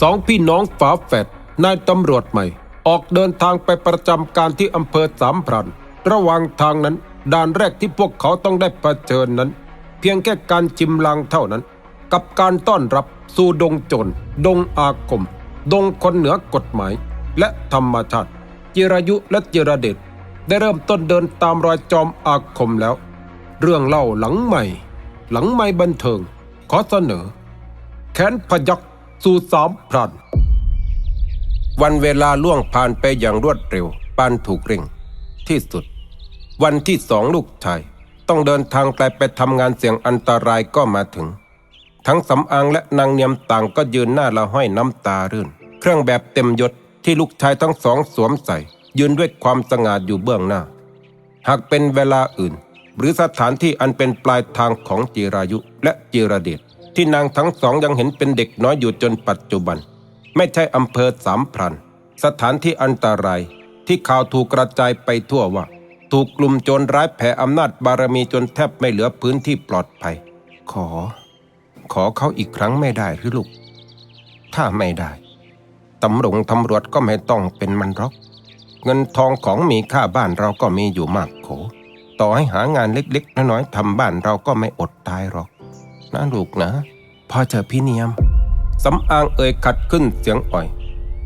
สองพี่น้องฝาแฝดนายตำรวจใหม่ ออกเดินทางไปประจำการที่อำเภอสามพรานระหว่างทางนั้น ด่านแรกที่พวกเขาต้องได้เผชิญนั้น เพียงแค่การจิมลางเท่านั้น กับการต้อนรับสู่ดงโจรดงอาคม ดงคนเหนือกฎหมาย และธรรมชาติ จิรายุและจิรเดชได้เริ่มต้นเดินตามรอยจอมอาคมแล้ว เรื่องเล่าหลังใหม่ หลังไม่บันเทิง ขอเสนอ แขนพยัก สู่สามพรานวันเวลาล่วงผ่านไปอย่างรวดเร็วปานถูกเร่ง ที่สุด วันที่สองลูกชาย ต้องเดินทางไกลไปทำงานเสี่ยงอันตรายก็มาถึง ทั้งสำอางและนางเนียมต่างก็ยืนหน้าละห้อยน้ำตารื่น เครื่องแบบเต็มยศที่ลูกชายทั้งสองสวมใส่ ยืนด้วยความสง่าอยู่เบื้องหน้า หากเป็นเวลาอื่น หรือสถานที่อันเป็นปลายทางของจิรายุและจิรเดช ที่นางทั้งสองยังเห็นเป็นเด็กน้อยอยู่จนปัจจุบัน ไม่ใช่อำเภอสามพรัน สถานที่อันตรายที่ข่าวถูกกระจายไปทั่วว่า ถูกกลุ่มโจรร้ายแผ่อำนาจบารมีจนแทบไม่เหลือพื้นที่ปลอดภัย ขอ ขอเขาอีกครั้งไม่ได้หรือลูก ถ้าไม่ได้ตำรวจตำรวจก็ไม่ต้องเป็นมันหรอก เงินทองของมีค่าบ้านเราก็มีอยู่มากโข ต่อให้หางานเล็กๆน้อยๆทำบ้านเราก็ไม่อดตายหรอก นะลูกนะพอเจอพี่เนียมสำอางเอ่ยขัดขึ้นเสียงอ่อย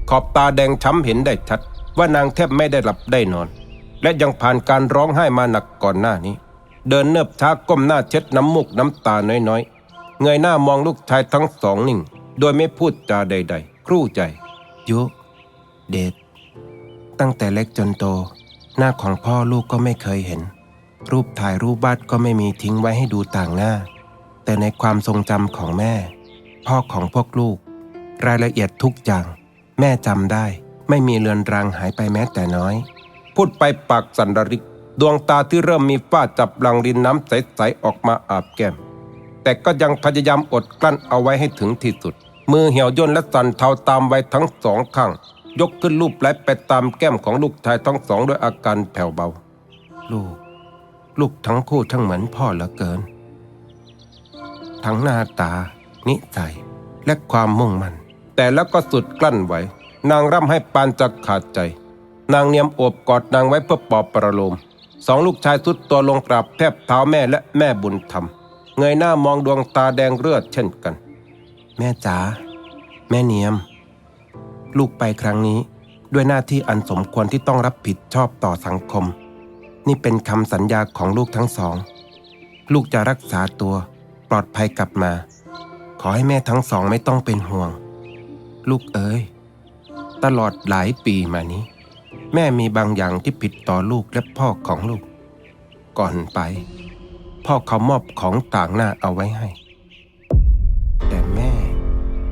ขอบตาแดงช้ำเห็นได้ชัด ว่านางแทบไม่ได้หลับได้นอน และยังผ่านการร้องไห้มาหนักก่อนหน้านี้ เดินเนิบช้าก้มหน้าเช็ดน้ำมูกน้ำตาน้อยๆ เงยหน้ามองลูกชายทั้งสองนิ่ง โดยไม่พูดจาใด ๆ ครู่ใจ ยุเดชตั้งแต่เล็กจนโต หน้าของพ่อลูกก็ไม่เคยเห็น รูปถ่ายรูปวาดก็ไม่มีทิ้งไว้ให้ดูต่างหน้า แต่ในความทรงจำของแม่ พ่อของพวกลูก รายละเอียดทุกอย่าง แม่จำได้ ไม่มีเลือนรางหายไปแม้แต่น้อย พูดไปปากสันดริก ดวงตาที่เริ่มมีฝ้าจับลังรินน้ำใสๆออกมาอาบแก้ม แต่ก็ยังพยายามอดกลั้นเอาไว้ให้ถึงที่สุด มือเหี่ยวย่นและสั่นเทาตามไว้ทั้งสองข้าง ยกขึ้นลูบไหลไปตามแก้มของลูกชายทั้งสองด้วยอาการแผ่วเบา ลูก ลูกทั้งคู่ทั้งเหมือนพ่อเหลือเกิน ทั้งหน้าตา นิสัย และความมุ่งมั่น แต่แล้วก็สุดกลั้นไว้ นางร่ำให้ปานจะขาดใจ นางเนียมโอบกอดนางไว้เพื่อปลอบประโลม สองลูกชายสุดตัวลงกราบแทบเท้าแม่และแม่บุญธรรม เงยหน้ามองดวงตาแดงเลือดเช่นกัน แม่จ๋าแม่เนียม ลูกไปครั้งนี้ด้วยหน้าที่อันสมควรที่ต้องรับผิดชอบต่อสังคม นี่เป็นคำสัญญาของลูกทั้งสอง ลูกจะรักษาตัว ปลอดภัยกลับมา ขอให้แม่ทั้งสองไม่ต้องเป็นห่วง ลูกเอ๋ยตลอดหลายปีมานี้ แม่มีบางอย่างที่ผิดต่อลูกและพ่อของลูก ก่อนไป พ่อเขามอบของต่างหน้าเอาไว้ให้ แต่แม่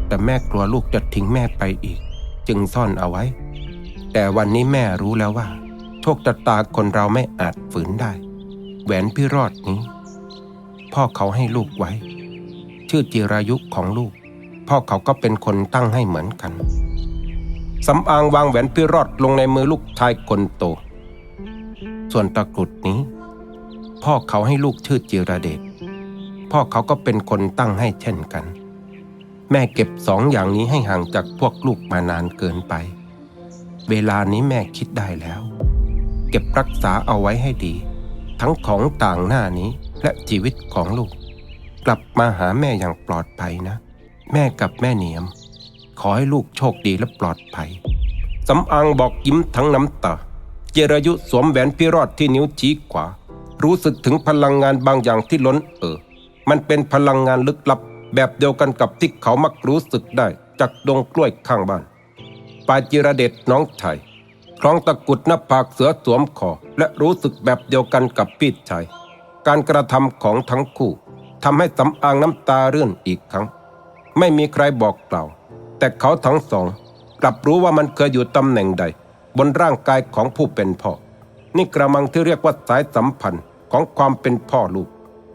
แต่แม่กลัวลูกจะทิ้งแม่ไปอีก จึงซ่อนเอาไว้ แต่วันนี้แม่รู้แล้วว่า โชคชะตาคนเราไม่อาจฝืนได้ แหวนพี่รอดนี้ พ่อเขาให้ลูกไว้ ชื่อจิรายุของลูก พ่อเขาก็เป็นคนตั้งให้เหมือนกันสำอางวางแหวนพี่รอดลงในมือลูกชายคนโต ส่วนตะกรุดนี้ พ่อเขาให้ลูกชื่อจิรเดชพ่อเขาก็เป็นคนตั้งให้เช่นกัน แม่เก็บสองอย่างนี้ให้ห่างจากพวกลูกมานานเกินไป เวลานี้แม่คิดได้แล้ว เก็บรักษาเอาไว้ให้ดี ทั้งของต่างหน้านี้ และชีวิตของลูก กลับมาหาแม่อย่างปลอดภัยนะ แม่กับแม่เนียม ขอให้ลูกโชคดีและปลอดภัยสำอางบอกยิ้มทั้งน้ำตาเจรายุสวมแหวนพิรอดที่นิ้วชี้ขวา รู้สึกถึงพลังงานบางอย่างที่ล้นเอ่อมันเป็นพลังงานลึกลับ แบบเดียวกันกับที่เขามักรู้สึกได้จากดงกล้วยข้างบ้านปาจิระเดชน้องชายคล้องตะกุดหน้าผากเสือสวมคอและรู้สึกแบบเดียวกันกับพี่ชาย การกระทำของทั้งคู่ทำให้สำอางน้ำตาเรื่อนอีกครั้ง ไม่มีใครบอกกล่าว แต่เขาทั้งสอง กลับรู้ว่ามันเคยอยู่ตำแหน่งใด บนร่างกายของผู้เป็นพ่อ นี่กระมังที่เรียกว่าสายสัมพันธ์ของความเป็นพ่อลูก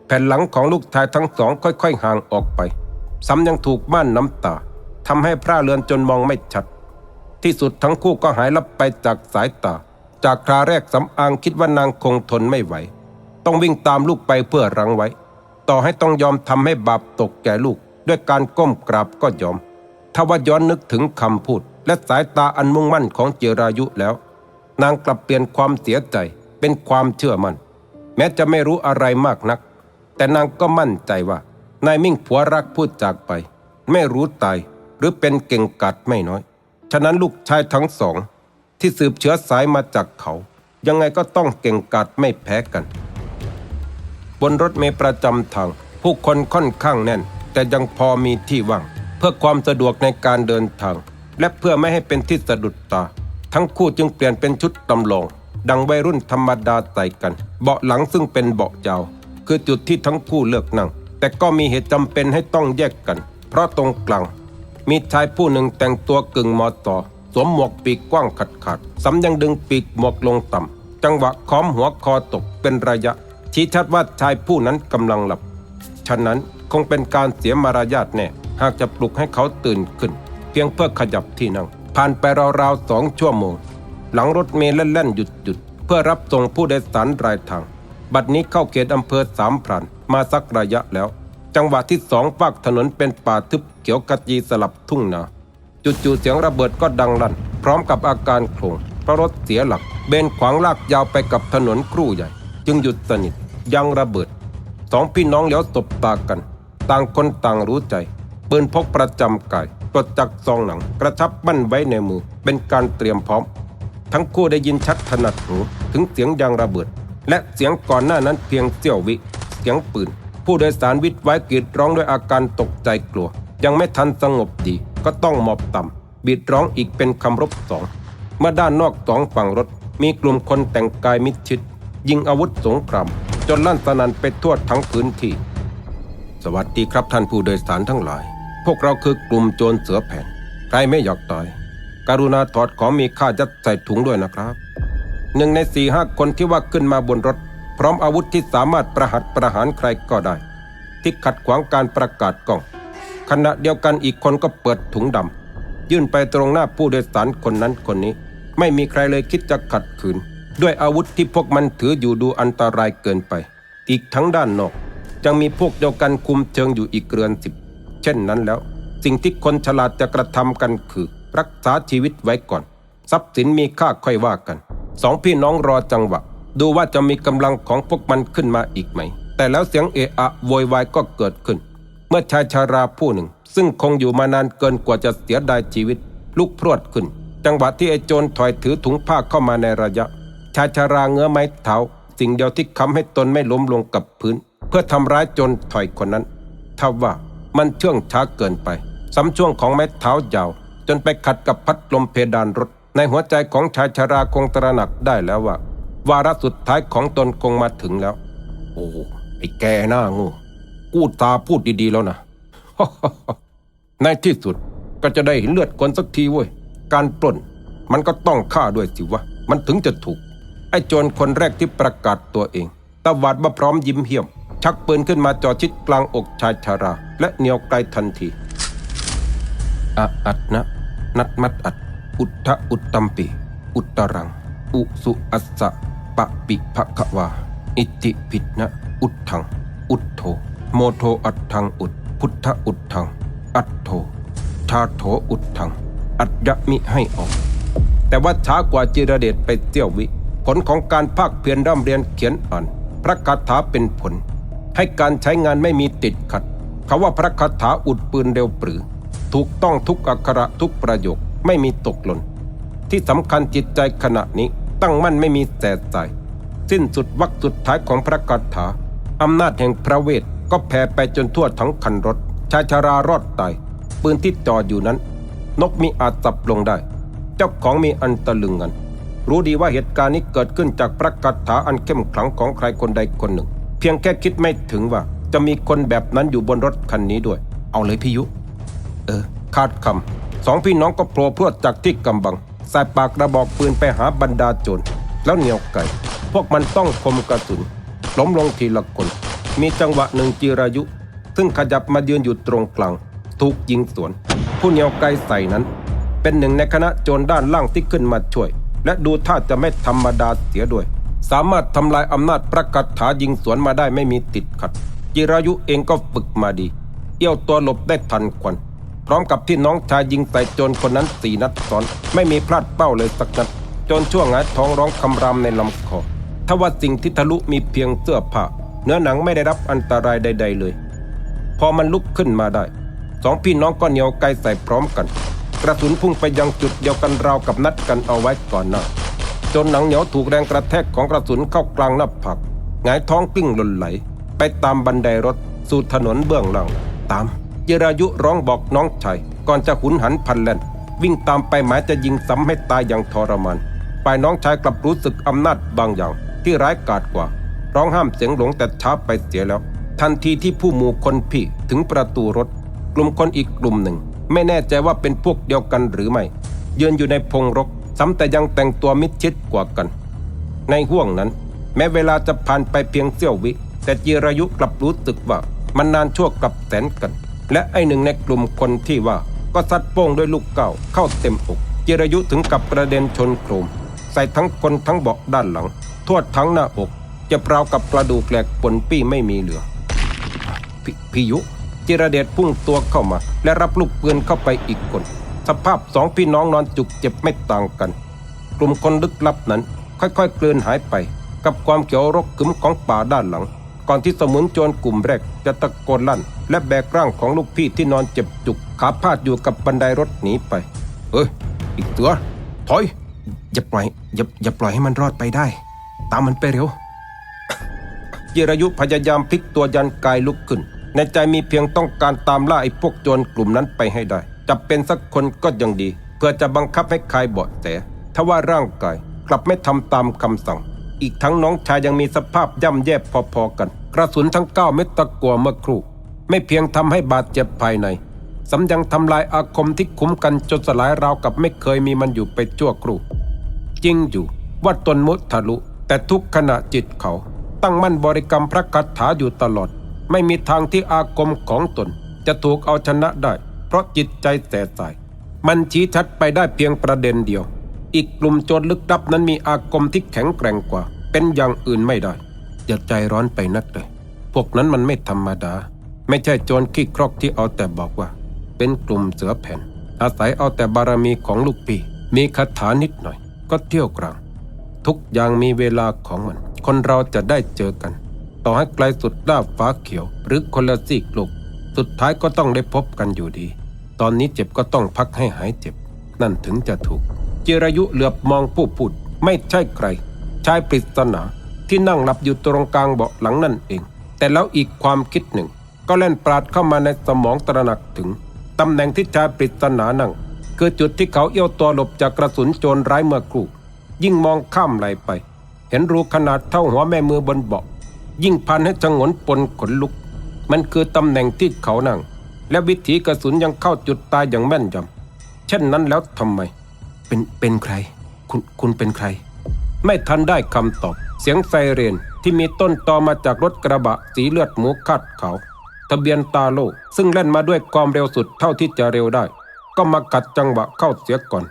แผ่นหลังของลูกชายทั้งสองค่อยๆห่างออกไปซ้ำยังถูกม่านน้ำตาทำให้พร่าเรือนจนมองไม่ชัด ที่สุดทั้งคู่ก็หายลับไปจากสายตา จากคราแรกสำอางคิดว่านางคงทนไม่ไหว ต้องวิ่งตามลูกไปเพื่อรั้งไว้ ต่อให้ต้องยอมทำให้บาปตกแก่ลูก ด้วยการก้มกราบก็ยอมถ้าว่าย้อนนึกถึงคำพูด และสายตาอันมุ่งมั่นของเจรายุแล้ว นางกลับเปลี่ยนความเสียใจเป็นความเชื่อมัน่น แม้จะไม่รู้อะไรมากนัก แต่นางก็มั่นใจว่านายมิ่งผัวรักพูดจากไป ไม่รู้ตายหรือเป็นเก่งกัดไม่น้อย ฉะนั้นลูกชายทั้งสอง ที่สืบเชื้อสายมาจากเขา ยังไงก็ต้องเก่งกาจไม่แพ้กัน นรถเมล์ประจำทาง ผู้คนค่อนข้างแน่น แต่ยังพอมีที่ว่าง เพื่อความสะดวกในการเดินทาง และเพื่อไม่ให้เป็นที่สะดุดตา ทั้งคู่จึงเปลี่ยนเป็นชุดตำลองดังวัยรุ่นธรรมดาใส่กัน เบาะหลังซึ่งเป็นเบาะยาว คือจุดที่ทั้งคู่เลือกนั่ง แต่ก็มีเหตุจำเป็นให้ต้องแยกกัน เพราะตรงกลาง มีชายผู้หนึ่งแต่งตัวกึ่งมอตอสวมหมวกปีกกว้างขัดขัดๆซ้ำยังดึงปีกหมวกลงต่ำจังหวะค้อมหัวคอตกเป็นระยะ ชี้ชัดว่าชายผู้นั้นกำลังหลับ ฉะนั้นคงเป็นการเสียมารยาทแน่ หากจะปลุกให้เขาตื่นขึ้น เพียงเพื่อขยับที่นั่ง ผ่านไปราวๆสองชั่วโมง หลังรถเมล์แล่นๆหยุดๆเพื่อรับส่งผู้โดยสารรายทาง บัดนี้เข้าเขตอำเภอสามพรานมาสักระยะแล้ว จังหวะที่สองฝากถนนเป็นป่าทึบเขียวกะจีสลับทุ่งนาจู่ๆเสียงระเบิดก็ดังลั่น พร้อมกับอาการโคลงเพราะรถเสียหลัก เบนขวางลากยาวไปกับถนนครู่ใหญ่ จึงหยุดสนิท ยังระเบิด สองพี่น้องเหลียวตบตากัน ต่างคนต่างรู้ใจปืนพกประจำกายปลดจากซองหนังกระชับบั้นไว้ในมือเป็นการเตรียมพร้อม ทั้งคู่ได้ยินชัดถนัดหูถึงเสียงยางระเบิด และเสียงก่อนหน้านั้นเพียงเสี้ยววิ เสียงปืน ผู้โดยสารวิทย์ไว้กรีดร้องด้วยอาการตกใจกลัว ยังไม่ทันสงบดีก็ต้องหมอบต่ำบีดร้องอีกเป็นคำรบสองเมื่อด้านนอกสองฝั่งรถมีกลุ่มคนแต่งกายมิดชิด ยิงอาวุธสงคราม จนลั่นสนันไปทั่วทั้งพื้นที่ สวัสดีครับท่านผู้โดยสารทั้งหลาย พวกเราคือกลุ่มโจรเสือแผ่น ใครไม่อยากตาย กรุณาถอดของมีค่ายัดใส่ถุงด้วยนะครับ หนึ่งในสี่ห้าคนที่ว่าขึ้นมาบนรถ พร้อมอาวุธที่สามารถประหัตประหารใครก็ได้ ที่ขัดขวางการประกาศกล้อง ขณะเดียวกันอีกคนก็เปิดถุงดำยื่นไปตรงหน้าผู้โดยสารคนนั้นคนนี้ ไม่มีใครเลยคิดจะขัดขืน ด้วยอาวุธที่พวกมันถืออยู่ดูอันตรายเกินไป อีกทั้งด้านนอกยังมีพวกเดียวกันคุมเชิงอยู่อีกเรือนสิบ เช่นนั้นแล้ว สิ่งที่คนฉลาดจะกระทำกันคือ รักษาชีวิตไว้ก่อน ทรัพย์สินมีค่าค่อยว่ากันสองพี่น้องรอจังหวะ ดูว่าจะมีกำลังของพวกมันขึ้นมาอีกไหม แต่แล้วเสียงเอะอะโวยวายก็เกิดขึ้น เมื่อชายชาราผู้หนึ่ง ซึ่งคงอยู่มานานเกินกว่าจะเสียดายชีวิต ลุกพรวดขึ้น จังหวะที่ไอ้โจรถอยถือถุงผ้าเข้ามาในระยะ ชายชาราเงื้อไม้เท้าสิ่งเดียวที่ค้ำให้ตนไม่ล้มลงกับพื้น เพื่อทำร้ายจรถอยคนนั้นถ้าว่ามันเชื่องช้าเกินไปซ้ำช่วงของไม้เท้ายาว จนไปขัดกับพัดลมเพดานรถ ในหัวใจของชายชาราคงตระหนักได้แล้วว่า วาระสุดท้ายของตนคงมาถึงแล้ว โอ้ไอ้แกหน้างูกูตาพูดดีๆแล้วนะในที่สุดก็จะได้เห็นเลือดคนสักทีเว้ยการปล้น มันก็ต้องฆ่าด้วยสิวะ มันถึงจะถูก ไอ้โจรคนแรกที่ประกาศตัวเองตวาดมาพร้อมยิ้มเหี้ยม ชักปืนขึ้นมาจ่อชิดกลางอกชายชารา และเหนียวไกลทันทีอะอัดนะ นัดมัดอัด อุทธะอุตตัมปี อุตตรัง อุสุอัสสะปะปิภคะวา อิติผิดนะ อุทธัง อุทโธโมโทอัตถังอุดพุทธอุดถัง อัตโธชาโถอุดถัง อัดยมิให้ออก แต่ว่าช้ากว่าจิรเดชไปเตี้ยววิ ผลของการภาคเพียรร่ำเรียนเขียนอ่าน พระคาถาเป็นผล ให้การใช้งานไม่มีติดขัดเขาว่าพระคาถาอุดปืนเร็วปรือ ถูกต้องทุกอักขระทุกประโยคไม่มีตกหล่นที่สำคัญจิตใจขณะนี้ตั้งมั่นไม่มีแสบใจสิ้นสุดวรรคสุดท้ายของพระคาถาอำนาจแห่งพระเวทก็แผ่ไปจนทั่วทั้งคันรถ ชายชารารอดตายปืนที่จออยู่นั้น นกมีอาจสับลงได้ เจ้าของมีอันตะลึงกัน รู้ดีว่าเหตุการณ์นี้เกิดขึ้นจากพระคาถาอันเข้มขลังของใครคนใดคนหนึ่ง เพียงแค่คิดไม่ถึงว่า จะมีคนแบบนั้นอยู่บนรถคันนี้ด้วย เอาเลยพี่ยุ เออขาดคำสองพี่น้องก็โผล่พรวดจากที่กำบังใส่ปากกระบอกปืนไปหาบรรดาโจรแล้วเหนียวไก่ พวกมันต้องคมกระสุนล้มลงทีละคน มีจังหวะหนึ่งจีรายุ ซึ่งขยับมายืนอยู่ตรงกลาง ถูกยิงสวน ผู้เหนียวไกใส่นั้น เป็นหนึ่งในคณะโจรด้านล่างที่ขึ้นมาช่วย และดูท่าจะไม่ธรรมดาเสียด้วย สามารถทำลายอำนาจประกาศถายิงสวนมาได้ไม่มีติดขัด จิรายุเองก็ฝึกมาดี เอี้ยวตัวหลบได้ทันควัน พร้อมกับที่น้องชายยิงใส่โจรคนนั้นสี่นัดซ้อน ไม่มีพลาดเป้าเลยสักนัดโจนช่วงงายท้องร้องคำรามในลำคอทว่าสิ่งที่ทะลุมีเพียงเสื้อผ้าเนื้อหนังไม่ได้รับอันตรายใด ๆ เลย พอมันลุกขึ้นมาได้ สองพี่น้องก็เหนียวไกลใส่พร้อมกัน กระสุนพุ่งไปยังจุดเดียวกันราวกับนัดกันเอาไว้ก่อนหน้าจนหนังเหนียวถูกแรงกระแทกของกระสุนเข้ากลางหน้าผากหงายท้องปิ้งหล่นไหล ไปตามบันไดรถสู่ถนนเบื้องหลังตามเยรายุร้องบอกน้องชายก่อนจะหุนหันพันแล่นวิ่งตามไปหมายจะยิงซ้ำให้ตายอย่างทรมานฝ่ายน้องชายกลับรู้สึกอำนาจบางอย่างที่ร้ายกาจกว่า ร้องห้ามเสียงหลงแต่ช้าไปเสียแล้ว ทันทีที่ผู้หมู่คนพี่ถึงประตูรถ กลุ่มคนอีกกลุ่มหนึ่ง ไม่แน่ใจว่าเป็นพวกเดียวกันหรือไม่ ยืนอยู่ในพงรกซ้ำแต่ยังแต่งตัวมิดชิดกว่ากัน ในห่วงนั้น แม้เวลาจะผ่านไปเพียงเสี้ยววิ แต่จีรายุกลับรู้สึกว่ามันนานชั่วกับแสนกัน และไอหนึ่งในกลุ่มคนที่ว่าก็ซัดโป้งด้วยลูกเก้าเข้าเต็มอกจีรายุถึงกับกระเด็นชนโครม ใส่ทั้งคนทั้งเบาะด้านหลัง ทั่วทั้งหน้าอก จะเปล่ากับกระดูกแหลกปนปี้ไม่มีเหลือพพิยุ จิรเดชพุ่งตัวเข้ามา และรับลูกปืนเข้าไปอีกคน สภาพสองพี่น้องนอนจุกเจ็บไม่ต่างกัน กลุ่มคนลึกลับนั้น ค่อยๆ กลืนหายไป กับความเขียวรกขึมของป่าด้านหลัง ก่อนที่สมุนโจรกลุ่มแรกจะตะโกนลั่น และแบกร่างของลูกพี่ที่นอนเจ็บจุกขาพาดอยู่กับบันไดรถหนีไป เอ้ยอีกตัวถอยอย่าปล่อยอย่าอย่าปล่อยให้มันรอดไปได้ ตามมันไปเร็วจิรายุพยายามพลิกตัวยันกายลุกขึ้น ในใจมีเพียงต้องการตามล่าไอ้พวกโจรกลุ่มนั้นไปให้ได้ จับเป็นสักคนก็ยังดี เพื่อจะบังคับให้คลายเบาะแสทว่าร่างกายกลับไม่ทำตามคำสั่ง อีกทั้งน้องชายยังมีสภาพย่ำแย่พอๆกัน กระสุนทั้งเก้าเม็ดตะกัวเมื่อครู่ ไม่เพียงทำให้บาดเจ็บภายในสำยังทำลายอาคมที่คุ้มกันจนสลายราวกับไม่เคยมีมันอยู่ไปชั่วครู่จริงอยู่ว่าตนมุทะลุ แต่ทุกขณะจิตเขา ตั้งมั่นบริกรรมพระคาถาอยู่ตลอด ไม่มีทางที่อาคมของตน จะถูกเอาชนะได้ เพราะจิตใจแสสาย มันชี้ชัดไปได้เพียงประเด็นเดียว อีกกลุ่มโจรลึกลับนั้นมีอาคมที่แข็งแกร่งกว่า เป็นอย่างอื่นไม่ได้ อย่าใจร้อนไปนักเลยพวกนั้นมันไม่ธรรมดา ไม่ใช่โจรขี้ครอกที่เอาแต่บอกว่า เป็นกลุ่มเสือแผ่น อาศัยเอาแต่บารมีของลูกปีมีคาถานิดหน่อย ก็เที่ยวกลาง ทุกอย่างมีเวลาของมัน คนเราจะได้เจอกัน ต่อให้ไกลสุดด้าฟ้าเขียว หรือคนละซีกโลกสุดท้ายก็ต้องได้พบกันอยู่ดี ตอนนี้เจ็บก็ต้องพักให้หายเจ็บ นั่นถึงจะถูก จิรายุเหลือบมองผู้พูดไม่ใช่ใคร ชายปริศนาที่นั่งหลับอยู่ตรงกลางเบาะหลังนั่นเอง แต่แล้วอีกความคิดหนึ่ง ก็เล่นปราดเข้ามาในสมองตระหนักถึงตำแหน่งที่ชายปริศนานั่ง คือจุดที่เขาเอี้ยวตัวหลบจากกระสุนโจรร้ายเมื่อครู่ยิ่งมองข้ามไหลไป เห็นรูขนาดเท่าหัวแม่มือบนเบาะ ยิ่งพันให้ชงนปนขนลุก มันคือตำแหน่งที่เขานั่ง และวิถีกระสุนยังเข้าจุดตายอย่างแม่นยำเช่นนั้นแล้วทำไม เป็นเป็นใคร คุณคุณเป็นใคร ไม่ทันได้คำตอบ เสียงไซเรนที่มีต้นตอมาจากรถกระบะสีเลือดหมูคาดขาวทะเบียนตาโลซึ่งเล่นมาด้วยความเร็วสุดเท่าที่จะเร็วได้ ก็มากัดจังหวะเข้าเสียก่อน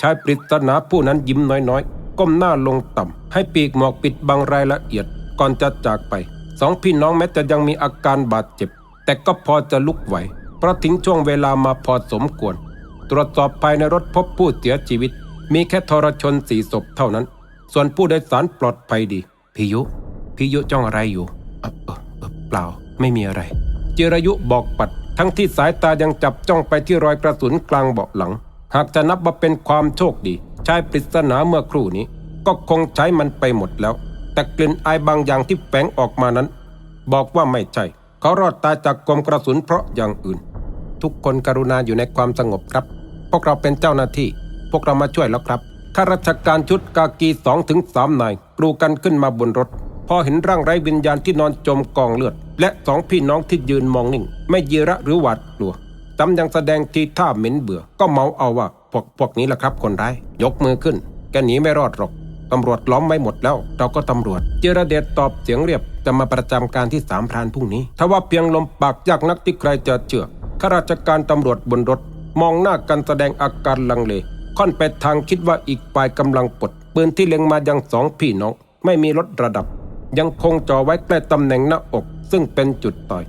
ชายปริศนาผู้นั้นยิ้มน้อยๆ ก้มหน้าลงต่ำให้ปีกหมอกปิดบังรายละเอียด ก่อนจะจากไป สองพี่น้องแม้จะยังมีอาการบาดเจ็บ แต่ก็พอจะลุกไหว เพราะทิ้งช่วงเวลามาพอสมควร ตรวจสอบภายในรถพบผู้เสียชีวิต มีแค่ทรชนสี่ศพเท่านั้น ส่วนผู้โดยสารปลอดภัยดีพิยุพิยุจ้องอะไรอยู่เออเออเอ่อเปล่าไม่มีอะไร จิรายุบอกปัด ทั้งที่สายตายังจับจ้องไปที่รอยกระสุนกลางเบาะหลัง หากจะนับว่าเป็นความโชคดีชายปริศนาเมื่อครู่นี้ ก็คงใช้มันไปหมดแล้ว แต่กลิ่นอายบางอย่างที่แฝงออกมานั้น บอกว่าไม่ใช่ เขารอดตายจากกลมกระสุนเพราะอย่างอื่น ทุกคนกรุณาอยู่ในความสงบครับ พวกเราเป็นเจ้าหน้าที่ พวกเรามาช่วยแล้วครับข้าราชการชุดกากีสองถึงสามนายกรูกันขึ้นมาบนรถ พอเห็นร่างไร้วิญญาณที่นอนจมกองเลือด และสองพี่น้องที่ยืนมองนิ่ง ไม่ยีระหรือหวาดกลัวจำยังแสดงทีท่าเหม็นเบื่อ ก็เมาเอาว่าพวกพวกนี้แหละครับคนร้าย ยกมือขึ้น แกหนีไม่รอดหรอก ตำรวจล้อมไว้หมดแล้ว เราก็ตำรวจ เจรเดชตอบเสียงเรียบจะมาประจำการที่สามพรานพรุ่งนี้ถ้าว่าเพียงลมปากยากนักที่ใครจะเชื่อข้าราชการตำรวจบนรถ มองหน้ากันแสดงอาการลังเลค่อนไปทางคิดว่าอีกฝ่ายกำลังปลดปืนที่เล็งมายังสองพี่น้อง ไม่มีลดระดับ ยังคงจ่อไว้ใกล้ตำแหน่งหน้าอก ซึ่งเป็นจุดต่อย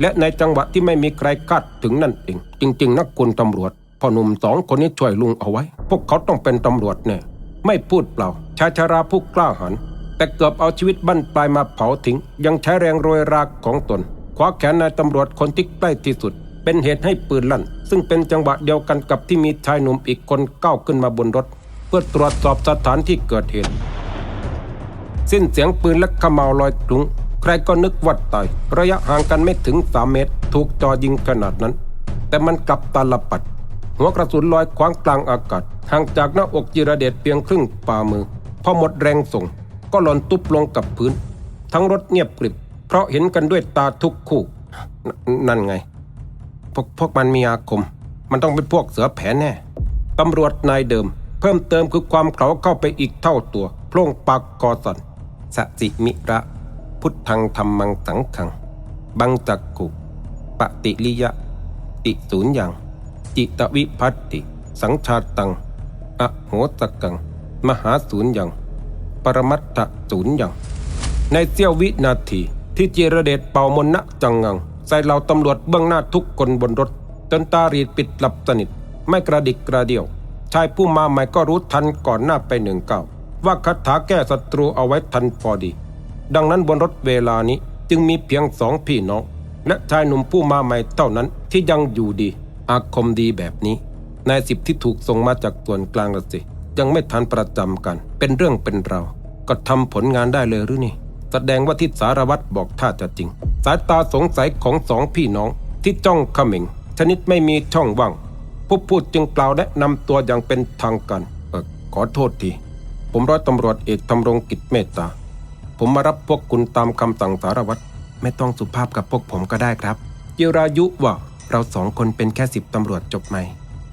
และในจังหวะที่ไม่มีใครคาดถึงนั่นเอง จริง ๆ นักคุณตำรวจพ่อหนุ่มสองคนนี้ช่วยลุงเอาไว้ พวกเขาต้องเป็นตำรวจแน่ ไม่พูดเปล่าชายชาราผู้กล้าหาญแต่เกือบเอาชีวิตบั้นปลายมาเผาทิ้ง ยังใช้แรงโรยรากของตนคว้าแขนนายตำรวจคนที่ใกล้ที่สุด เป็นเหตุให้ปืนลั่น ซึ่งเป็นจังหวะเดียวกันกับที่มีชายหนุ่มอีกคนก้าวขึ้นมาบนรถ เพื่อตรวจสอบสถานที่เกิดเหตุ สิ้นเสียงปืนและขมาวลอยกรุงใครก็นึกวัดตายระยะห่างกันไม่ถึงสามเมตร ถูกจอยิงขนาดนั้น แต่มันกลับตาลปัด หัวกระสุนลอยคว้างกลางอากาศห่างจากหน้าอกจิรเดชเพียงครึ่งฝ่ามือ พอหมดแรงส่ง ก็หล่นตุบลงกับพื้น ทั้งรถเงียบกริบ เพราะเห็นกันด้วยตาทุกคู่ นั่นไง พวกพวกมันมีอาคม มันต้องเป็นพวกเสือแผนแน่ตำรวจนายเดิม เพิ่มเติมคือความเขาเข้าไปอีกเท่าตัวโพร่งปากกอสันสสิมิระ พุทธังธรรมังสังขัง บังจักกุปฏิลิยะติศูนย์อย่าง จิตวิพัตติ สังชาตัง อโหตกัง มหาศูนย์ย่างปรมัตถศูนย์ย่างในเสี้ยววินาทีที่เจรเดชเป่ามนนะจังงัง ใส่เหล่าตำรวจเบื้องหน้าทุกคนบนรถ จนตารีดปิดหลับสนิท ไม่กระดิกกระเดี่ยว ชายผู้มาใหม่ก็รู้ทันก่อนหน้าไปหนึ่งเก้าวว่าคาถาแก้ศัตรูเอาไว้ทันพอดี ดังนั้นบนรถเวลานี้จึงมีเพียงสองพี่น้อง และชายหนุ่มผู้มาใหม่เท่านั้นที่ยังอยู่ดี อาคมดีแบบนี้ นายสิบที่ถูกส่งมาจากส่วนกลางละสิ ยังไม่ทันประจำกัน เป็นเรื่องเป็นราวก็ทำผลงานได้เลยหรือนี่ แสดงว่าที่สารวัตรบอกท่าจะจริง สายตาสงสัยของสองพี่น้อง ที่จ้องขมิงชนิดไม่มีช่องว่างผู้พูดจึงกล่าวแนะนำตัวอย่างเป็นทางการเออขอโทษที ผมร้อยตำรวจเอกทำรงกิจเมตตา ผมมารับพวกคุณตามคำสั่งสารวัตรไม่ต้องสุภาพกับพวกผมก็ได้ครับจิรายุว่า เราสองคนเป็นแค่สิบตำรวจจบใหม่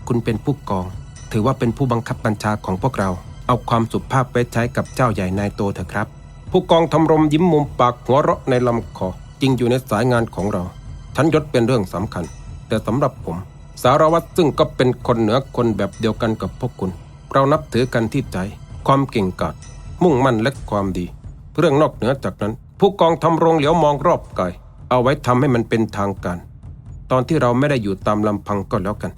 คุณเป็นผู้กอง ถือว่าเป็นผู้บังคับบัญชาของพวกเรา เอาความสุภาพไว้ใช้กับเจ้าใหญ่นายโตเถอะครับ ผู้กองทำรมยิ้มมุมปากหัวเราะในลำคอจริงอยู่ในสายงานของเราชั้นยศเป็นเรื่องสำคัญ แต่สำหรับผม สารวัตรซึ่งก็เป็นคนเหนือคนแบบเดียวกันกับพวกคุณ เรานับถือกันที่ใจ ความเก่งกาจมุ่งมั่นและความดี เรื่องนอกเหนือจากนั้น ผู้กองทำรงเหลียวมองรอบกาย เอาไว้ทำให้มันเป็นทางการ ตอนที่เราไม่ได้อยู่ตามลำพังก็แล้วกัน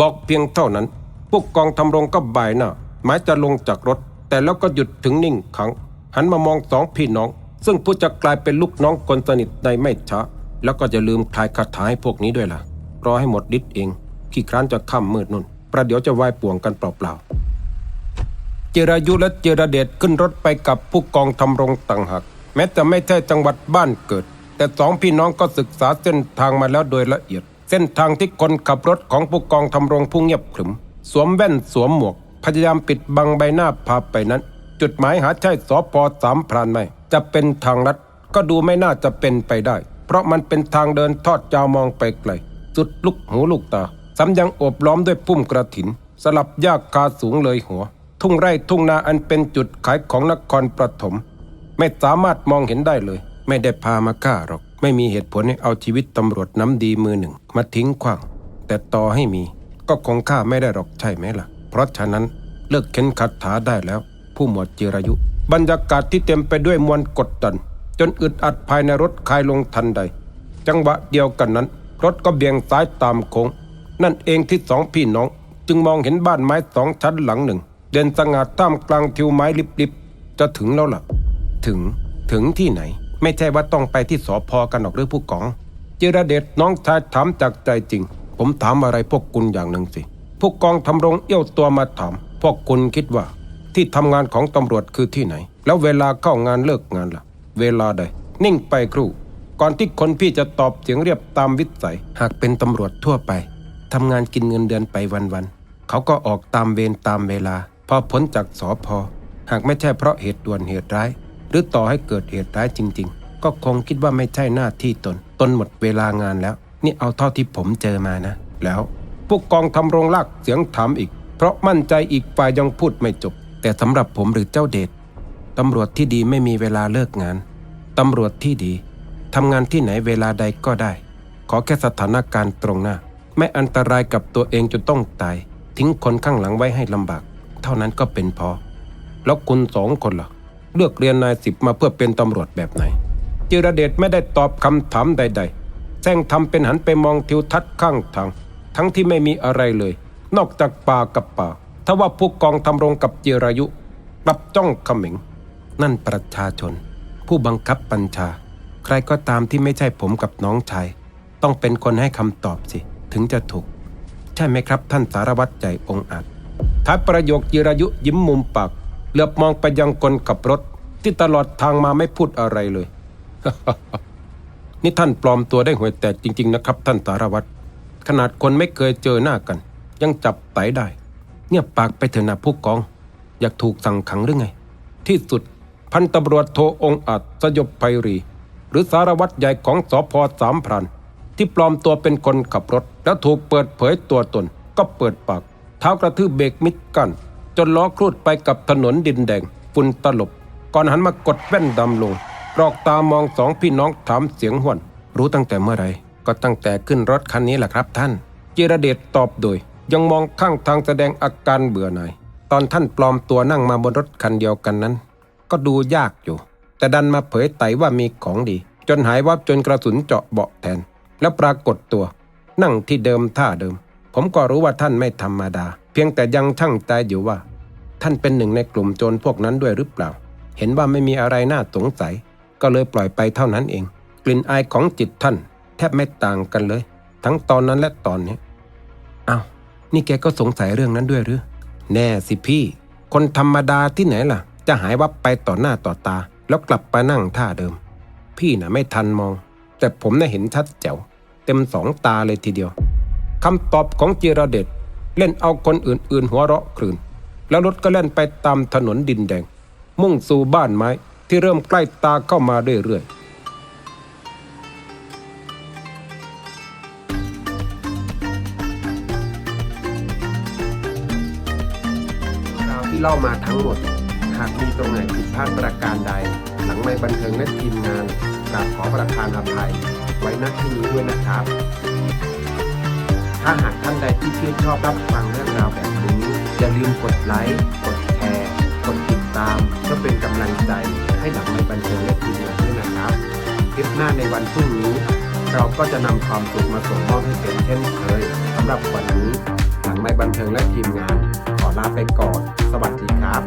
บอกเพียงเท่านั้นผู้กองทำรงก็บ่ายหน้าหมายจะลงจากรถ แต่แล้วก็หยุดถึงนิ่งขัง หันมามองสองพี่น้อง ซึ่งผู้จะกลายเป็นลูกน้องคนสนิทในไม่ช้าแล้วก็จะลืมคลายคาถาให้พวกนี้ด้วยล่ะรอให้หมดฤทธิ์เอง ขี้คร้านจะค่ำมืดนุ่น ประเดี๋ยวจะวายป่วงกันเปล่าๆ เจรายุและเจรเดชขึ้นรถไปกับผู้กองทำรงต่างหากแม้จะไม่ใช่จังหวัดบ้านเกิด แต่สองพี่น้องก็ศึกษาเส้นทางมาแล้วโดยละเอียด เส้นทางที่คนขับรถของผู้กองทำรงผู้เงียบขรึม สวมแว่นสวมหมวก พยายามปิดบังใบหน้าพาไปนั้น จุดหมายหาใช่สอพอสามพรานไหมจะเป็นทางลัดก็ดูไม่น่าจะเป็นไปได้ เพราะมันเป็นทางเดินทอดยาวมองไปไกลสุดลุกหูลูกตาซ้ำยังโอบล้อมด้วยพุ่มกระถิน สลับยากคาสูงเลยหัว ทุ่งไร่ทุ่งนาอันเป็นจุดขายของนครปฐมไม่สามารถมองเห็นได้เลย ไม่ได้พามาฆ่าหรอก ไม่มีเหตุผลให้เอาชีวิตตำรวจน้ำดีมือหนึ่ง มาทิ้งขว้าง แต่ต่อให้มี ก็คงฆ่าไม่ได้หรอกใช่ไหมล่ะ เพราะฉะนั้นเลิกเข็นขัดถาได้แล้ว ผู้หมวดจิรายุ บรรยากาศที่เต็มไปด้วยมวลกดดัน จนอึดอัดภายในรถคลายลงทันใด จังหวะเดียวกันนั้น รถก็เบี่ยงซ้ายตามโค้งนั่นเองที่สองพี่น้อง จึงมองเห็นบ้านไม้สองชั้นหลังหนึ่ง เด่นสง่าท่ามกลางทิวไม้ลิบๆจะถึงแล้วล่ะ ถึงถึงที่ไหน ไม่ใช่ว่าต้องไปที่สอพอกันหรอกหรือผู้กอง จิรเดชน้องชายถามจากใจจริง ผมถามอะไรพวกคุณอย่างหนึ่งสิ ผู้กองทำรงเอี้ยวตัวมาถาม พวกคุณคิดว่า ที่ทำงานของตำรวจคือที่ไหน แล้วเวลาเข้างานเลิกงานล่ะ เวลาใด นิ่งไปครู่ก่อนที่คนพี่จะตอบเสียงเรียบตามวิสัย หากเป็นตำรวจทั่วไปทำงานกินเงินเดือนไปวันๆเขาก็ออกตามเวรตามเวลา พอพ้นจากสอพอหากไม่ใช่เพราะเหตุด่วนเหตุร้าย หรือต่อให้เกิดเหตุร้ายจริง ๆ ก็คงคิดว่าไม่ใช่หน้าที่ตน ตนหมดเวลางานแล้ว นี่เอาเท่าที่ผมเจอมานะ แล้วผู้กองทำรงลากเสียงถามอีก เพราะมั่นใจอีกฝ่ายยังพูดไม่จบ แต่สำหรับผมหรือเจ้าเดชตำรวจที่ดีไม่มีเวลาเลิกงานตำรวจที่ดีทำงานที่ไหนเวลาใดก็ได้ ขอแค่สถานการณ์ตรงหน้า ไม่อันตรายกับตัวเองจนต้องตาย ทิ้งคนข้างหลังไว้ให้ลำบาก เท่านั้นก็เป็นพอ แล้วคุณสองคนล่ะ เลือกเรียนนายสิบมาเพื่อเป็นตำรวจแบบไหน จิรเดชไม่ได้ตอบคำถามใด ๆแซงทำเป็นหันไปมองทิวทัศน์ข้างทาง ทั้งที่ไม่มีอะไรเลย นอกจากป่ากับป่าถ้าว่าผู้กองทำรงกับเจรายุกลับจ้องขมิง นั่นประชาชน ผู้บังคับบัญชา ใครก็ตามที่ไม่ใช่ผมกับน้องชาย ต้องเป็นคนให้คำตอบสิ ถึงจะถูก ใช่ไหมครับท่านสารวัตรใหญ่องอาจท้ายประโยคจิรายุยิ้มมุมปาก เหลือบมองไปยังคนขับรถ ที่ตลอดทางมาไม่พูดอะไรเลย นี่ท่านปลอมตัวได้หวยแตกจริง ๆ นะครับ ท่านสารวัตรขนาดคนไม่เคยเจอหน้ากัน ยังจับไตได้ เงียบปากไปเถอะนะผู้กอง อยากถูกสั่งขังหรือไง ที่สุดพันตำรวจโทองอาจสยบไพรี หรือสารวัตรใหญ่ของสพสามพรานที่ปลอมตัวเป็นคนขับรถ แล้วถูกเปิดเผยตัวตน ก็เปิดปาก เท้ากระทืบเบรกมิดกัน จนล้อครูดไปกับถนนดินแดงฝุ่นตลบ ก่อนหันมากดแว่นดำลงกรอกตามองสองพี่น้องถามเสียงห้วนรู้ตั้งแต่เมื่อไรก็ตั้งแต่ขึ้นรถคันนี้แหละครับท่านจิรเดชตอบโดย ยังมองข้างทางแสดงอาการเบื่อหน่าย ตอนท่านปลอมตัวนั่งมาบนรถคันเดียวกันนั้น ก็ดูยากอยู่ แต่ดันมาเผยไตว่ามีของดี จนหายวับจนกระสุนเจาะเบาะแทน แล้วปรากฏตัว นั่งที่เดิมท่าเดิม ผมก็รู้ว่าท่านไม่ธรรมดา พียงแต่ยังช่างใจอยู่ว่า ท่านเป็นหนึ่งในกลุ่มโจรพวกนั้นด้วยหรือเปล่า เห็นว่าไม่มีอะไรน่าสงสัย ก็เลยปล่อยไปเท่านั้นเอง กลิ่นอายของจิตท่าน แทบไม่ต่างกันเลย ทั้งตอนนั้นและตอนนี้อ้าวนี่แกก็สงสัยเรื่องนั้นด้วยหรือ แน่สิพี่ คนธรรมดาที่ไหนล่ะ จะหายวับไปต่อหน้าต่อตา แล้วกลับไปนั่งท่าเดิม พี่น่ะไม่ทันมอง แต่ผมน่ะเห็นชัดแจ๋ว เต็มสองตาเลยทีเดียวคำตอบของจิรเดช เล่นเอาคนอื่นๆ หัวเราะครืนแล้วรถก็เล่นไปตามถนนดินแดง มุ่งสู่บ้านไม้ที่เริ่มใกล้ตาเข้ามาเรื่อยๆราวที่เล่ามาทั้งหมด หากมีตรงไหนผิดพลาดประการใด หลังไม่บันเทิงและทีมงานกราบขอประทานอภัย ไว้ณที่นี้ด้วยนะครับ ถ้าหากท่านใดที่ชื่นชอบรับฟังเรื่องราวแบบนี้อย่าลืมกดไลค์กดแชร์กดติดตามเพื่อเป็นกำลังใจให้หลังไม่บันเทิงและทีมงานด้วยนะครับคลิปหน้าในวันพรุ่งนี้ เราก็จะนำความสุขมาส่งมอบให้เป็นเช่นเคยสำหรับวันนี้หลังไม่บันเทิงและทีมงาน ขอลาไปก่อน สวัสดีครับ